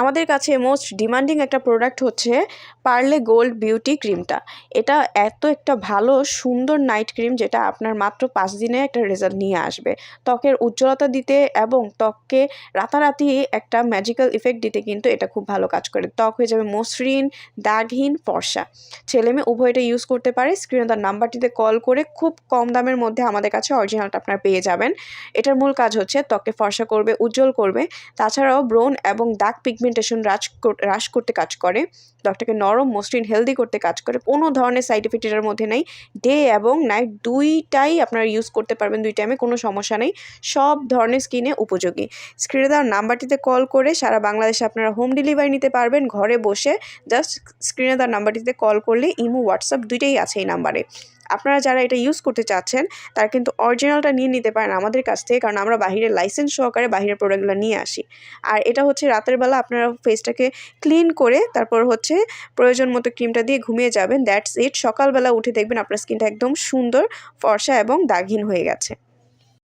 আমাদের কাছে most demanding একটা প্রোডাক্ট হচ্ছে পার্লে গোল্ড বিউটি ক্রিমটা এটা এত একটা ভালো, সুন্দর নাইট ক্রিম যেটা আপনার মাত্র পাঁচ দিনে একটা রেজাল্ট নিয়ে আসবে। ত্বকের উজ্জ্বলতা দিতে এবং ত্বককে রাতারাতি একটা ম্যাজিক্যাল ইফেক্ট দিতে কিন্তু এটা খুব ভালো কাজ করে। ত্বক হয়ে যাবে মসৃণ, দাগহীন, ফর্সা। ছেলে মেয়ে উভয়টা ইউজ করতে পারে। স্ক্রিনে তার নাম্বারটিতে কল করে খুব কম দামের মধ্যে আমাদের কাছে অরিজিনালটা আপনার পেয়ে যাবেন। এটার মূল কাজ হচ্ছে ত্বককে ফর্সা করবে, উজ্জ্বল করবে। তাছাড়াও ব্রোন এবং দাগ পিগমেন্টেশন হ্রাস হ্রাস করতে কাজ করে ত্বকটাকে নরম, মসৃণ হেলদি করতে কাজ করে। কোনো ধরনের সাইড এফেক্ট এটার মধ্যে নেই। ডে এবং নাইট দুইটাই আপনারা ইউজ করতে পারবেন, দুই টাইমে কোনো সমস্যা নেই। সব ধরনের স্কিনে উপযোগী। স্ক্রিনে দেওয়ার নাম্বারটিতে কল করে সারা বাংলাদেশে আপনারা হোম ডেলিভারি নিতে পারবেন। ঘরে বসে জাস্ট স্ক্রিনে দেওয়ার নাম্বারটিতে কল করলে, ইমো হোয়াটসঅ্যাপ দুইটাই আছে এই নাম্বারে আপনারা যারা এটা ইউজ করতে চাচ্ছেন, তারা কিন্তু অরিজিনালটা নিয়ে নিতে পারেন আমাদের কাছ থেকে, কারণ আমরা বাহিরের লাইসেন্স সহকারে বাহিরের প্রোডাক্টগুলো নিয়ে আসি। আর এটা হচ্ছে রাতের বেলা আপনারা ফেসটাকে ক্লিন করে তারপর হচ্ছে প্রয়োজন মতো ক্রিমটা দিয়ে ঘুমিয়ে যাবেন দ্যাটস ইট সকালবেলা উঠে দেখবেন আপনার স্কিনটা একদম সুন্দর, ফর্সা এবং দাগহীন হয়ে গেছে।